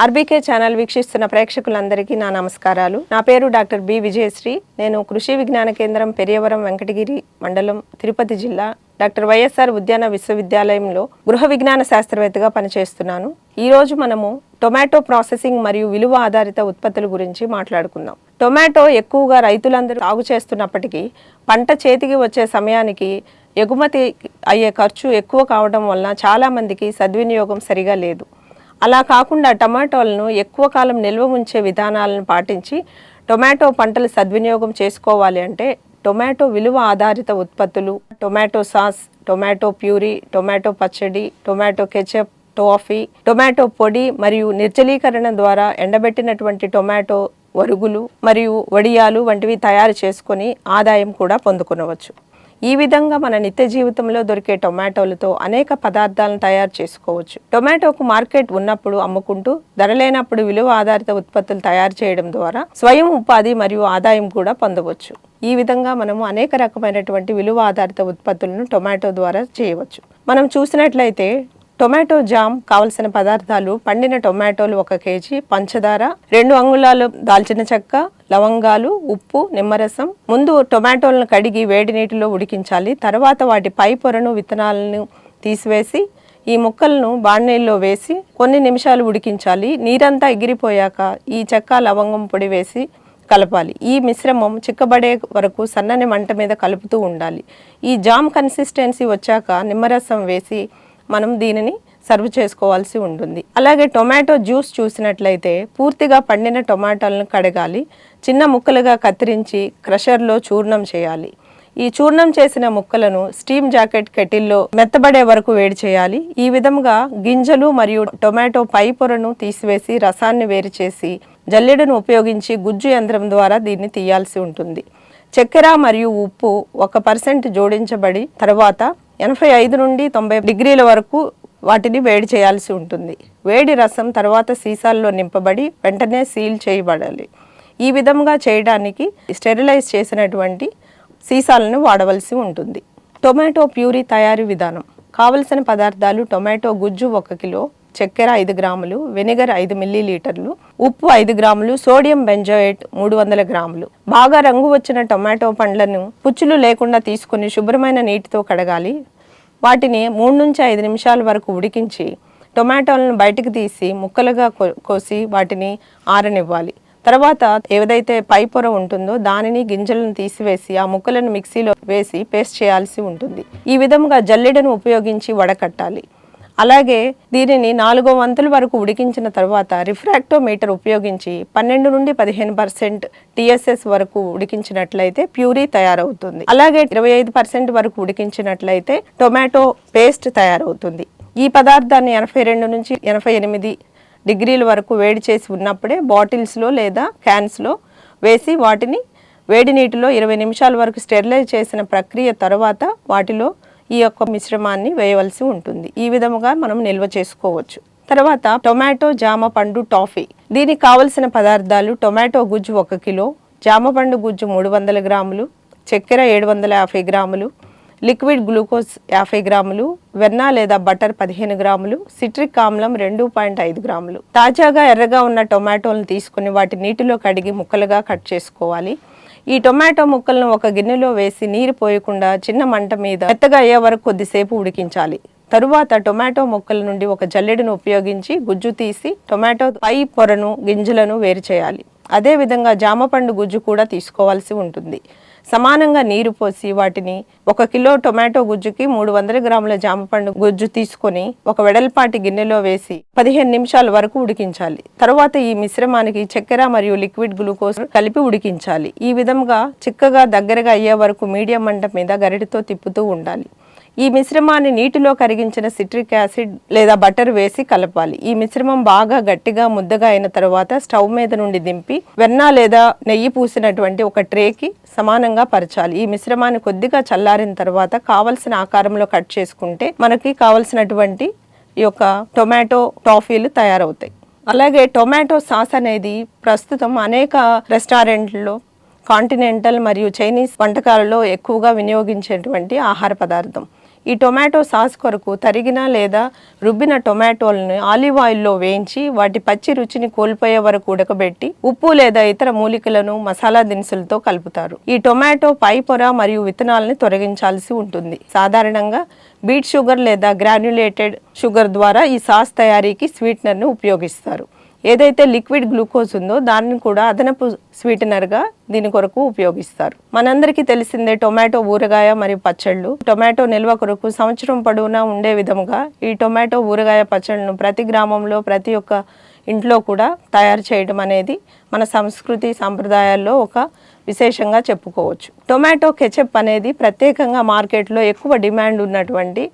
RBK channel వీక్షిస్తున్న ప్రేక్షకులందరికీ నా నమస్కారాలు. నా పేరు డాక్టర్ బి విజయశ్రీ. నేను కృషి విజ్ఞాన కేంద్రం పెరియవరం వెంకటగిరి మండలం తిరుపతి జిల్లా డాక్టర్ వైఎస్ఆర్ ఉద్యాన విశ్వవిద్యాలయంలో గృహ విజ్ఞాన శాస్త్రవేత్తగా పనిచేస్తున్నాను. ఈరోజు మనము టొమాటో ప్రాసెసింగ్ మరియు విలువ ఆధారిత ఉత్పత్తుల గురించి మాట్లాడుకుందాం. టొమాటో ఎక్కువగా రైతులందరూ సాగు చేస్తున్నప్పటికీ పంట చేతికి వచ్చే సమయానికి ఎగుమతి అయ్యే ఖర్చు ఎక్కువ కావడం వలన చాలామందికి సద్వినియోగం సరిగా లేదు. అలా కాకుండా టమాటోలను ఎక్కువ కాలం నిల్వ ఉంచే విధానాలను పాటించి టొమాటో పంటలు సద్వినియోగం చేసుకోవాలి అంటే టొమాటో విలువ ఆధారిత ఉత్పత్తులు tomato sauce tomato puree tomato పచ్చడి టొమాటో కెచప్ టోఫీ టొమాటో పొడి మరియు నిర్జలీకరణ ద్వారా ఎండబెట్టినటువంటి టొమాటో వరుగులు మరియు వడియాలు వంటివి తయారు చేసుకొని ఆదాయం కూడా పొందుకునవచ్చు. ఈ విధంగా మన నిత్య జీవితంలో దొరికే టొమాటోలతో అనేక పదార్థాలను తయారు చేసుకోవచ్చు. టొమాటోకు మార్కెట్ ఉన్నప్పుడు అమ్ముకుంటూ ధర లేనప్పుడు విలువ ఆధారిత ఉత్పత్తులు తయారు చేయడం ద్వారా స్వయం ఉపాధి మరియు ఆదాయం కూడా పొందవచ్చు. ఈ విధంగా మనము అనేక రకమైనటువంటి విలువ ఆధారిత ఉత్పత్తులను టొమాటో ద్వారా చేయవచ్చు. మనం చూసినట్లయితే టొమాటో జామ్ కావలసిన పదార్థాలు పండిన టొమాటోలు ఒక కేజీ పంచదార రెండు అంగుళాలు దాల్చిన చెక్క లవంగాలు ఉప్పు నిమ్మరసం ముందు టొమాటోలను కడిగి వేడి నీటిలో ఉడికించాలి. తర్వాత వాటి పై పొరను విత్తనాలను తీసివేసి ఈ ముక్కలను బాణీల్లో వేసి కొన్ని నిమిషాలు ఉడికించాలి. నీరంతా ఎగిరిపోయాక ఈ చెక్క లవంగం పొడి వేసి కలపాలి. ఈ మిశ్రమం చిక్కబడే వరకు సన్నని మంట మీద కలుపుతూ ఉండాలి. ఈ జామ్ కన్సిస్టెన్సీ వచ్చాక నిమ్మరసం వేసి మనం దీనిని సర్వ్ చేసుకోవాల్సి ఉంటుంది. అలాగే టొమాటో జ్యూస్ చూసినట్లయితే పూర్తిగా పండిన టొమాటోలను కడగాలి. చిన్న ముక్కలుగా కత్తిరించి క్రషర్లో చూర్ణం చేయాలి. ఈ చూర్ణం చేసిన ముక్కలను స్టీమ్ జాకెట్ కెటిల్లో మెత్తబడే వరకు వేడి చేయాలి. ఈ విధంగా గింజలు మరియు టొమాటో పై పొరను తీసివేసి రసాన్ని వేరు చేసి జల్లెడను ఉపయోగించి గుజ్జు యంత్రం ద్వారా దీన్ని తీయాల్సి ఉంటుంది. చక్కెర మరియు ఉప్పు ఒక పర్సెంట్ జోడించబడి తర్వాత ఎనభై ఐదు నుండి తొంభై డిగ్రీల వరకు వాటిని వేడి చేయాల్సి ఉంటుంది. వేడి రసం తర్వాత సీసాల్లో నింపబడి వెంటనే సీల్ చేయబడాలి. ఈ విధంగా చేయడానికి స్టెరిలైజ్ చేసినటువంటి సీసాలను వాడవలసి ఉంటుంది. టొమాటో ప్యూరీ తయారీ విధానం. కావలసిన పదార్థాలు టొమాటో గుజ్జు ఒక కిలో చక్కెర ఐదు గ్రాములు వెనిగర్ ఐదు మిల్లీలీటర్లు ఉప్పు ఐదు గ్రాములు సోడియం బెంజోయేట్ మూడు వందల గ్రాములు. బాగా రంగు వచ్చిన టొమాటో పండ్లను పుచ్చులు లేకుండా తీసుకుని శుభ్రమైన నీటితో కడగాలి. వాటిని మూడు నుంచి ఐదు నిమిషాల వరకు ఉడికించి టొమాటోలను బయటకు తీసి ముక్కలుగా కో- కోసి వాటిని ఆరనివ్వాలి. తర్వాత ఏదైతే పై పొర ఉంటుందో దానిని గింజలను తీసివేసి ఆ ముక్కలను మిక్సీలో వేసి పేస్ట్ చేయాల్సి ఉంటుంది. ఈ విధంగా జల్లెడను ఉపయోగించి వడకట్టాలి. అలాగే దీనిని నాలుగో వంతుల వరకు ఉడికించిన తర్వాత రిఫ్రాక్టోమీటర్ ఉపయోగించి పన్నెండు నుండి పదిహేను పర్సెంట్ టిఎస్ఎస్ వరకు ఉడికించినట్లయితే ప్యూరీ తయారవుతుంది. అలాగే ఇరవై ఐదు పర్సెంట్ వరకు ఉడికించినట్లయితే టొమాటో పేస్ట్ తయారవుతుంది. ఈ పదార్థాన్ని ఎనభై రెండు నుంచి ఎనభై ఎనిమిది డిగ్రీల వరకు వేడి చేసి ఉన్నప్పుడే బాటిల్స్లో లేదా క్యాన్స్లో వేసి వాటిని వేడి నీటిలో ఇరవై నిమిషాల వరకు స్టెరిలైజ్ చేసిన ప్రక్రియ తర్వాత వాటిలో ఈ యొక్క మిశ్రమాన్ని వేయవలసి ఉంటుంది. ఈ విధముగా మనం నిల్వ చేసుకోవచ్చు. తర్వాత టొమాటో జామ పండు టాఫీ. దీనికి కావలసిన పదార్థాలు టొమాటో గుజ్జు ఒక కిలో జామ పండు గుజ్జు మూడు వందల గ్రాములు చక్కెర ఏడు వందల యాభై గ్రాములు లిక్విడ్ గ్లూకోజ్ యాభై గ్రాములు వెన్న లేదా బటర్ పదిహేను గ్రాములు సిట్రిక్ ఆమ్లం రెండు పాయింట్ ఐదు గ్రాములు. తాజాగా ఎర్రగా ఉన్న టొమాటోలను తీసుకుని వాటి నీటిలో కడిగి ముక్కలుగా కట్ చేసుకోవాలి. ఈ టొమాటో ముక్కలను ఒక గిన్నెలో వేసి నీరు పోయకుండా చిన్న మంట మీద మెత్తగా అయ్యే వరకు కొద్దిసేపు ఉడికించాలి. తరువాత టొమాటో ముక్కల నుండి ఒక జల్లెడను ఉపయోగించి గుజ్జు తీసి టొమాటో పై పొరను గింజలను వేరు చేయాలి. అదేవిధంగా జామ జామపండు గుజ్జు కూడా తీసుకోవాల్సి ఉంటుంది. సమానంగా నీరు పోసి వాటిని ఒక కిలో టొమాటో గుజ్జుకి మూడు వందల గ్రాముల జామపండు గుజ్జు తీసుకొని ఒక వెడల్పాటి గిన్నెలో వేసి పదిహేను నిమిషాల వరకు ఉడికించాలి. తర్వాత ఈ మిశ్రమానికి చక్కెర మరియు లిక్విడ్ గ్లూకోజ్ కలిపి ఉడికించాలి. ఈ విధంగా చిక్కగా దగ్గరగా అయ్యే వరకు మీడియం మంట మీద గరిటతో తిప్పుతూ ఉండాలి. ఈ మిశ్రమాన్ని నీటిలో కరిగించిన సిట్రిక్ యాసిడ్ లేదా బటర్ వేసి కలపాలి. ఈ మిశ్రమం బాగా గట్టిగా ముద్దగా అయిన తర్వాత స్టవ్ మీద నుండి దింపి వెన్న లేదా నెయ్యి పూసినటువంటి ఒక ట్రేకి సమానంగా పరచాలి. ఈ మిశ్రమాన్ని కొద్దిగా చల్లారిన తర్వాత కావలసిన ఆకారంలో కట్ చేసుకుంటే మనకి కావలసినటువంటి ఈ యొక్క టొమాటో టాఫీలు తయారవుతాయి. అలాగే టొమాటో సాస్ అనేది ప్రస్తుతం అనేక రెస్టారెంట్లలో కాంటినెంటల్ మరియు చైనీస్ వంటకాలలో ఎక్కువగా వినియోగించేటువంటి ఆహార పదార్థం. ఈ టొమాటో సాస్ కొరకు తరిగిన లేదా రుబ్బిన టొమాటోలను ఆలివ్ ఆయిల్లో వేయించి వాటి పచ్చి రుచిని కోల్పోయే వరకు ఉడకబెట్టి ఉప్పు లేదా ఇతర మూలికలను మసాలా దినుసులతో కలుపుతారు. ఈ టొమాటో పై పొర మరియు విత్తనాలని తొలగించాల్సి ఉంటుంది. సాధారణంగా బీట్ షుగర్ లేదా గ్రాన్యులేటెడ్ షుగర్ ద్వారా ఈ సాస్ తయారీకి స్వీట్నర్ను ఉపయోగిస్తారు. ఏదైతే లిక్విడ్ గ్లూకోజ్ ఉందో దాన్ని కూడా అదనపు స్వీటనర్గా దీని కొరకు ఉపయోగిస్తారు. మనందరికీ తెలిసిందే టొమాటో ఊరగాయ మరియు పచ్చళ్ళు. టొమాటో నిల్వ కొరకు సంవత్సరం పొడవునా ఉండే విధముగా ఈ టొమాటో ఊరగాయ పచ్చళ్ళను ప్రతి గ్రామంలో ప్రతి ఒక్క ఇంట్లో కూడా తయారు చేయడం అనేది మన సంస్కృతి సాంప్రదాయాల్లో ఒక విశేషంగా చెప్పుకోవచ్చు. టొమాటో కెచప్ అనేది ప్రత్యేకంగా మార్కెట్లో ఎక్కువ డిమాండ్ ఉన్నటువంటి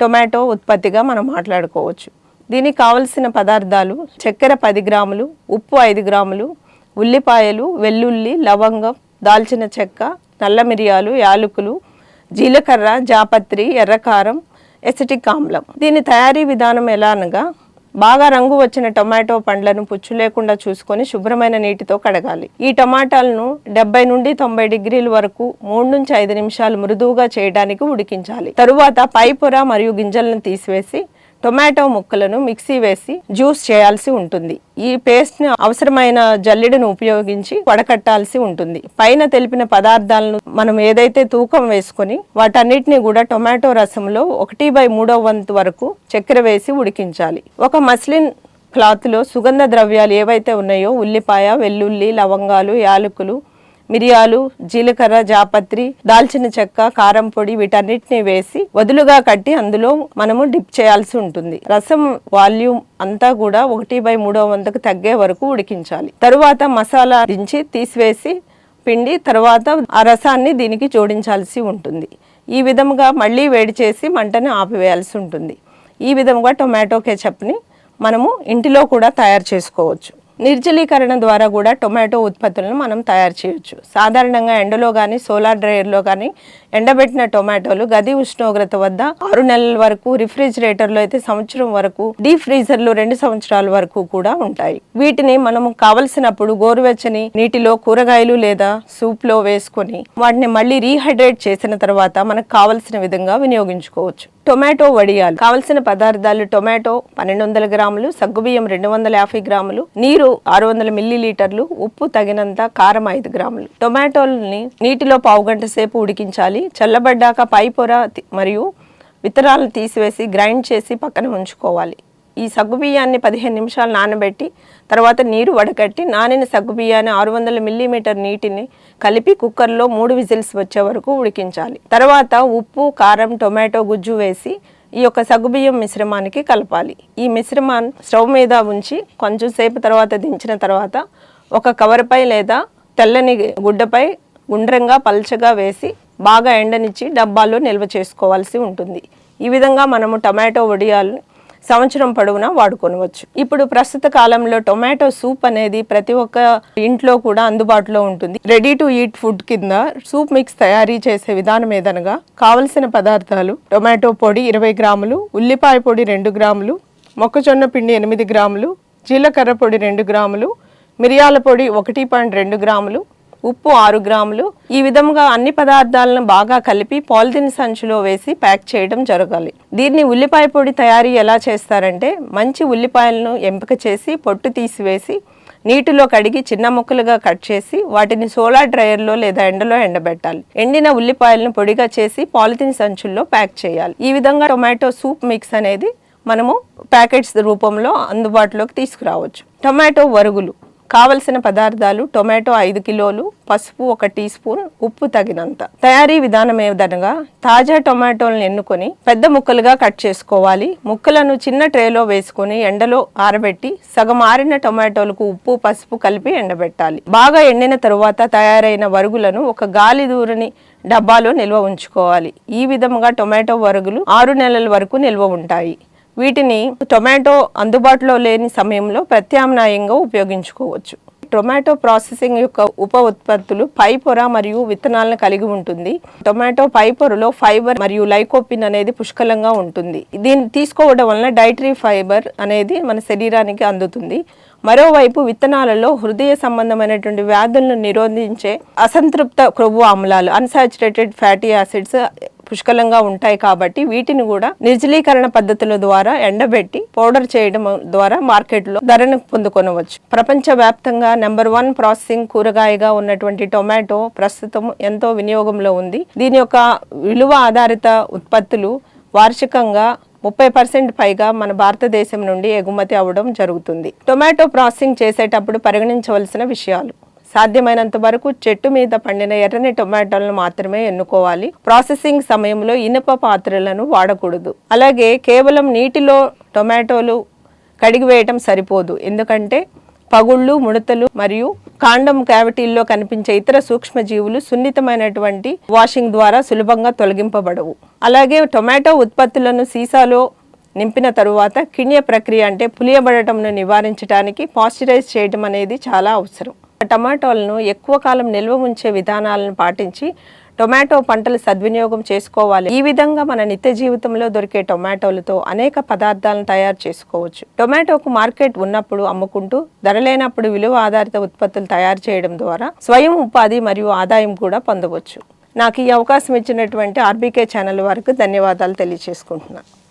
టొమాటో ఉత్పత్తిగా మనం మాట్లాడుకోవచ్చు. దీనికి కావలసిన పదార్థాలు చక్కెర పది గ్రాములు ఉప్పు ఐదు గ్రాములు ఉల్లిపాయలు వెల్లుల్లి లవంగం దాల్చిన చెక్క నల్ల మిరియాలు యాలకులు జీలకర్ర జాపత్రి ఎర్రకారం ఎసిటిక్ ఆమ్లం. దీని తయారీ విధానం ఎలా అనగా బాగా రంగు వచ్చిన టొమాటో పండ్లను పుచ్చు లేకుండా చూసుకొని శుభ్రమైన నీటితో కడగాలి. ఈ టమాటాలను డెబ్బై నుండి తొంభై డిగ్రీల వరకు మూడు నుంచి ఐదు నిమిషాలు మృదువుగా చేయడానికి ఉడికించాలి. తరువాత పై పొర మరియు గింజలను తీసివేసి టొమాటో ముక్కలను మిక్సీ వేసి జ్యూస్ చేయాల్సి ఉంటుంది. ఈ పేస్ట్ని అవసరమైన జల్లెడను ఉపయోగించి వడకట్టాల్సి ఉంటుంది. పైన తెలిపిన పదార్థాలను మనం ఏదైతే తూకం వేసుకొని వాటన్నిటిని కూడా టొమాటో రసంలో ఒకటి బై మూడో వంతు వరకు చక్కెర వేసి ఉడికించాలి. ఒక మస్లిన్ క్లాత్లో సుగంధ ద్రవ్యాలు ఏవైతే ఉన్నాయో ఉల్లిపాయ వెల్లుల్లి లవంగాలు యాలకులు మిరియాలు జీలకర్ర జాపత్రి దాల్చిన చెక్క కారం పొడి వీటన్నిటిని వేసి వదులుగా కట్టి అందులో మనము డిప్ చేయాల్సి ఉంటుంది. రసం వాల్యూమ్ అంతా కూడా ఒకటి బై మూడో వంతుకు తగ్గే వరకు ఉడికించాలి. తరువాత మసాలా దించి తీసివేసి పిండి తర్వాత ఆ రసాన్ని దీనికి జోడించాల్సి ఉంటుంది. ఈ విధముగా మళ్ళీ వేడి చేసి మంటను ఆపివేయాల్సి ఉంటుంది. ఈ విధముగా టొమాటో కెచప్ని మనము ఇంటిలో కూడా తయారు చేసుకోవచ్చు. నిర్జలీకరణ ద్వారా కూడా టొమాటో ఉత్పత్తులను మనం తయారు చేయొచ్చు. సాధారణంగా ఎండలో కానీ సోలార్ డ్రైయర్లో కానీ ఎండబెట్టిన టొమాటోలు గది ఉష్ణోగ్రత వద్ద ఆరు నెలల వరకు రిఫ్రిజిరేటర్లో అయితే సంవత్సరం వరకు డీప్ ఫ్రీజర్లో రెండు సంవత్సరాల వరకు కూడా ఉంటాయి. వీటిని మనము కావలసినప్పుడు గోరువెచ్చని నీటిలో కూరగాయలు లేదా సూప్లో వేసుకొని వాటిని మళ్ళీ రీహైడ్రేట్ చేసిన తర్వాత మనకు కావలసిన విధంగా వినియోగించుకోవచ్చు. టొమాటో వడియాలు. కావలసిన పదార్థాలు టొమాటో పన్నెండు వందల గ్రాములు సగ్గుబియ్యం రెండు వందల యాభై గ్రాములు నీరు ఆరు వందల మిల్లీ లీటర్లు ఉప్పు తగినంత కారం ఐదు గ్రాములు. టొమాటోల్ని నీటిలో పావు గంట సేపు ఉడికించాలి. చల్లబడ్డాక పై పొర మరియు విత్తనాలను తీసివేసి గ్రైండ్ చేసి పక్కన ఉంచుకోవాలి. ఈ సగ్గుబియ్యాన్ని పదిహేను నిమిషాలు నానబెట్టి తర్వాత నీరు వడకట్టి నానిన సగ్గుబియ్యాన్ని ఆరు వందల మిల్లీమీటర్ నీటిని కలిపి కుక్కర్లో మూడు విజిల్స్ వచ్చే వరకు ఉడికించాలి. తర్వాత ఉప్పు కారం టొమాటో గుజ్జు వేసి ఈ యొక్క సగ్గుబియ్యం మిశ్రమానికి కలపాలి. ఈ మిశ్రమాన్ని స్టవ్ మీద ఉంచి కొంచెం సేపు తర్వాత దించిన తర్వాత ఒక కవర్పై లేదా తెల్లని గుడ్డపై గుండ్రంగా పల్చగా వేసి బాగా ఎండనిచ్చి డబ్బాలో నిల్వ చేసుకోవాల్సి ఉంటుంది. ఈ విధంగా మనము టమాటో వడియాలు సంవత్సరం పొడవునా వాడుకొనవచ్చు. ఇప్పుడు ప్రస్తుత కాలంలో టొమాటో సూప్ అనేది ప్రతి ఒక్క ఇంట్లో కూడా అందుబాటులో ఉంటుంది. రెడీ టు ఈట్ ఫుడ్ కింద సూప్ మిక్స్ తయారీ చేసే విధానం ఏదనగా కావలసిన పదార్థాలు టొమాటో పొడి ఇరవై గ్రాములు ఉల్లిపాయ పొడి రెండు గ్రాములు మొక్కజొన్న పిండి ఎనిమిది గ్రాములు జీలకర్ర పొడి రెండు గ్రాములు మిరియాల పొడి ఒకటి పాయింట్ రెండు గ్రాములు ఉప్పు ఆరు గ్రాములు. ఈ విధముగా అన్ని పదార్థాలను బాగా కలిపి పాలిథిన్ సంచిలో వేసి ప్యాక్ చేయడం జరగాలి. దీన్ని ఉల్లిపాయ పొడి తయారీ ఎలా చేస్తారంటే మంచి ఉల్లిపాయలను ఎంపిక చేసి పొట్టు తీసివేసి నీటిలో కడిగి చిన్న ముక్కలుగా కట్ చేసి వాటిని సోలార్ డ్రైయర్లో లేదా ఎండలో ఎండబెట్టాలి. ఎండిన ఉల్లిపాయలను పొడిగా చేసి పాలిథిన్ సంచుల్లో ప్యాక్ చేయాలి. ఈ విధంగా టొమాటో సూప్ మిక్స్ అనేది మనము ప్యాకెట్స్ రూపంలో అందుబాటులోకి తీసుకురావచ్చు. టొమాటో వరుగులు. కావలసిన పదార్థాలు టొమాటో ఐదు కిలోలు పసుపు ఒక టీ స్పూన్ ఉప్పు తగినంత. తయారీ విధానం ఏదనగా తాజా టొమాటోలను ఎన్నుకొని పెద్ద ముక్కలుగా కట్ చేసుకోవాలి. ముక్కలను చిన్న ట్రేలో వేసుకొని ఎండలో ఆరబెట్టి సగం ఆరిన టొమాటోలకు ఉప్పు పసుపు కలిపి ఎండబెట్టాలి. బాగా ఎండిన తరువాత తయారైన వరుగులను ఒక గాలి దూరని డబ్బాలో నిల్వ ఉంచుకోవాలి. ఈ విధముగా టొమాటో వరుగులు ఆరు నెలల వరకు నిల్వ ఉంటాయి. వీటిని టొమాటో అందుబాటులో లేని సమయంలో ప్రత్యామ్నాయంగా ఉపయోగించుకోవచ్చు. టొమాటో ప్రాసెసింగ్ యొక్క ఉప ఉత్పత్తులు పై పొర మరియు విత్తనాలను కలిగి ఉంటుంది. టొమాటో పై పొరలో ఫైబర్ మరియు లైకోపిన్ అనేది పుష్కలంగా ఉంటుంది. దీన్ని తీసుకోవడం వలన డైటరీ ఫైబర్ అనేది మన శరీరానికి అందుతుంది. మరోవైపు విత్తనాలలో హృదయ సంబంధమైనటువంటి వ్యాధులను నిరోధించే అసంతృప్త క్రొవ్వు ఆమ్లాలు అన్సాచురేటెడ్ ఫ్యాటీ యాసిడ్స్ పుష్కలంగా ఉంటాయి కాబట్టి వీటిని కూడా నిర్జలీకరణ పద్ధతుల ద్వారా ఎండబెట్టి పౌడర్ చేయడం ద్వారా మార్కెట్లో ధరను పొందుకొనవచ్చు. ప్రపంచ వ్యాప్తంగా నెంబర్ వన్ ప్రాసెసింగ్ కూరగాయగా ఉన్నటువంటి టొమాటో ప్రస్తుతం ఎంతో వినియోగంలో ఉంది. దీని యొక్క విలువ ఆధారిత ఉత్పత్తులు వార్షికంగా ముప్పై పర్సెంట్ పైగా మన భారతదేశం నుండి ఎగుమతి అవ్వడం జరుగుతుంది. టొమాటో ప్రాసెసింగ్ చేసేటప్పుడు పరిగణించవలసిన విషయాలు. సాధ్యమైనంత వరకు చెట్టు మీద పండిన ఎర్రని టొమాటోలను మాత్రమే ఎన్నుకోవాలి. ప్రాసెసింగ్ సమయంలో ఇనుప పాత్రలను వాడకూడదు. అలాగే కేవలం నీటిలో టొమాటోలు కడిగివేయటం సరిపోదు. ఎందుకంటే పగుళ్ళు ముడతలు మరియు కాండం క్యావిటీల్లో కనిపించే ఇతర సూక్ష్మజీవులు సున్నితమైనటువంటి వాషింగ్ ద్వారా సులభంగా తొలగింపబడవు. అలాగే టొమాటో ఉత్పత్తులను సీసాలో నింపిన తరువాత కిణ్య ప్రక్రియ అంటే పులియబడటంను నివారించడానికి పాశ్చరైజ్ చేయడం అనేది చాలా అవసరం. టమాటోలను ఎక్కువ కాలం నిల్వ ఉంచే విధానాలను పాటించి టొమాటో పంటలు సద్వినియోగం చేసుకోవాలి. ఈ విధంగా మన నిత్య జీవితంలో దొరికే టొమాటోలతో అనేక పదార్థాలను తయారు చేసుకోవచ్చు. టొమాటోకు మార్కెట్ ఉన్నప్పుడు అమ్ముకుంటూ ధర లేనప్పుడు విలువ ఆధారిత ఉత్పత్తులు తయారు చేయడం ద్వారా స్వయం ఉపాధి మరియు ఆదాయం కూడా పొందవచ్చు. నాకు ఈ అవకాశం ఇచ్చినటువంటి ఆర్బీకే ఛానల్ వారికి ధన్యవాదాలు తెలియజేసుకుంటున్నాను